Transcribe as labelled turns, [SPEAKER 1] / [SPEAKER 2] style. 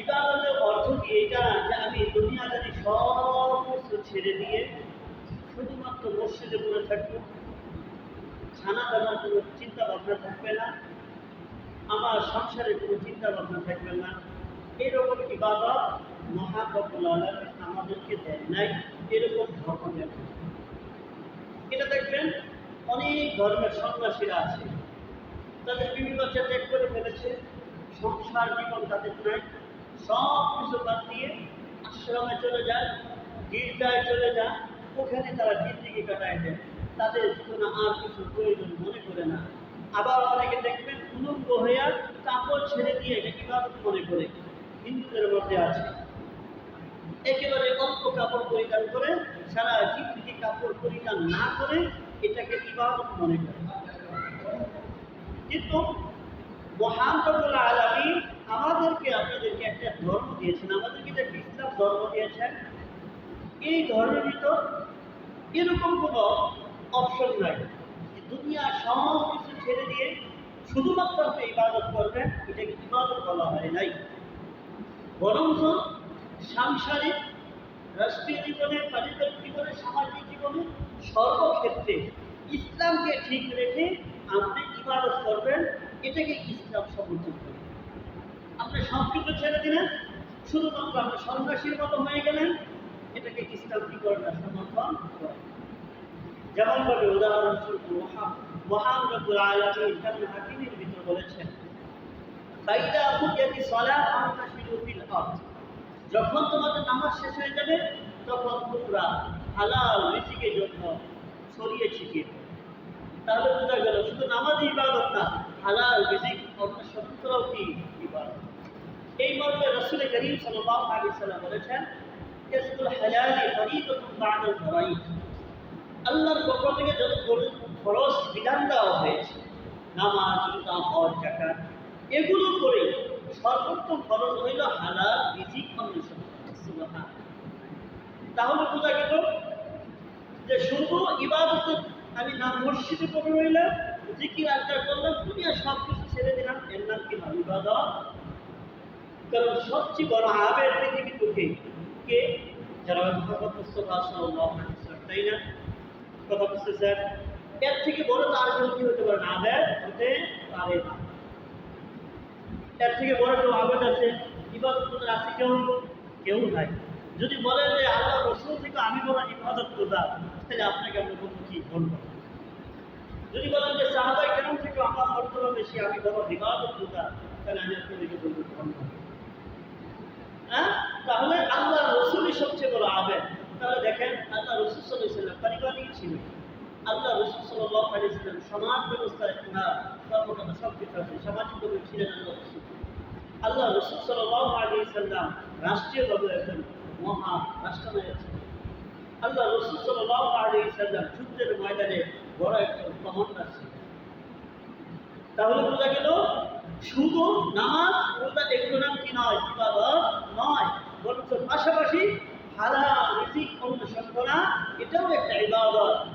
[SPEAKER 1] ইবাদতের অর্থ কি এটা? যে আমি দুনিয়াদারি সব ছেড়ে দিয়ে শুধুমাত্র মসজিদে পড়ে থাকব। খানা দানার কোনো চিন্তা ভাবনা থাকবে না। আমার সংসারের কোনো চিন্তা ভাবনা থাকবে না। এরকম ইবাদত মহাকবুল আমাদেরকে দেয় নাই। এরকম ধর্ম দেন এটা দেখবেন, অনেক ধর্মের সন্ন্যাসীরা আছে। তাদের বিভিন্ন বাচ্চা করে ফেলেছে। সংসার জীবন তাদের নাই। সব কিছু বাদ দিয়ে আশ্রমে চলে যায়, গির্জায় চলে যায়, ওখানে তারা জিন্দিগি কাটায় দেয়। তাদের জীবনে আর কিছু প্রয়োজন মনে করে না। আবার অনেকে দেখবেন উলঙ্গ হইয়া কাপড় ছেড়ে দিয়ে এটা ইবাদত মনে করে। হিন্দুদের মধ্যে আছে। একেবারে অল্প কাপড় পরিধান করে, সারা জিন্দিগি কাপড় পরিধান না করে এটাকে ইবাদত মনে করে। কিন্তু মহান রব্বুল আলামিন আমাদেরকে, আপনাদেরকে একটা ধর্ম দিয়েছেন। আমাদেরকে যে ইসলাম ধর্ম দিয়েছেন, এই ধর্মের ভিতর এরকম কোনো অপশন নাই। দুনিয়া সব কিছু ছেড়ে দিয়ে শুধুমাত্র আপনি ইবাদত করবেন, এটাকে ইবাদত বলা হয় নাই। বরঞ্চ সাংসারিক, রাষ্ট্রীয় জীবনে, পারিবারিক জীবনে, সামাজিক জীবনে সর্বক্ষেত্রে ইসলামকে ঠিক রেখে আপনি ইবাদত করবেন, এটাকে ইসলাম সমর্থন সব ছেড়ে দিলেন। শুধুমাত্র আপনি সন্ত্রাসীর মতো হয়ে গেলেন। এটাকে ইসলাম কি করে না সমর্থন যেমন ভাবে উদাহরণস্বরূপ মহান হাকিমের ভিতর বলেছেন যখন তোমাদের নামাজ শেষ হয়ে যাবে, তখন তোমরা হালাল রিজিকের জন্য ছড়িয়ে ছিটিয়ে তাহলে বোঝা গেল, শুধু নামাজই ইবাদত না হালাল রিজিক অন্য স্বতন্ত্রও কি ইবাদত এই রসুল করিম সাল্লাম বলেছেন আল্লাহর পক্ষ থেকে যত ফরজ বিধান দেওয়া হয়েছে নামাজ রোজা হজ জাকাত এগুলো করে সর্বোত্তম ফরজ হইল হালাল রিজিক অন্বেষণ তাহলে বোঝা গেল যে শুধু ইবাদত আমি নাম মসজিদে পড়ে রইলাম, জিকির আজকার করলাম দুনিয়া সব কিছু ছেড়ে দিলাম, এর নাম কি নাম ইবাদত। সবচেয়ে বড় আবের পৃথিবীর বুকে। কে? যারা তাই না। কথা বুঝতে স্যার, এর থেকে বড় তার জন্য কি হতে পারে হতে পারে না। এর থেকে বড় কেউ আছে? ইবাদত আছে কেউ কেউ নাই। যদি বলেন যে আল্লাহ রসুল থেকে আমি বড় ইবাদত করতাম, তাহলে আপনাকে আমরা কি বলব? যদি বলেন যে সাহাবাই কেমন থেকে আমার মর্তবা বেশি, আমি বড় ইবাদত করতাম, তাহলে আমি আপনাদেরকে বলব বলব হ্যাঁ? তাহলে আল্লাহ রসুলই সবচেয়ে বড় আবেদ তাহলে দেখেন, আল্লাহ রসুল সাল্লাম পারিবারিক ছিল। আল্লাহ রসুল সাল্লাম সমাজ ব্যবস্থায় ওনার সর্বপ্রথম সব কিছু আছে সামাজিকভাবে ছিলেন আল্লাহ রসুল। আল্লাহ রসুল সাল্লাম আলী সাল্লাম রাষ্ট্রীয়ভাবে একজন মহা রাষ্ট্রনায়ক ছিলেন। আল্লাহ রসুল সাল্লাম আলী সাল্লাম যুদ্ধের ময়দানে বড় একজন কমান্ডার ছিলেন। তাহলে বোঝা গেল, শুধু নামাজ, রোজা এগুলো নাম কি নয় বরঞ্চ পাশাপাশি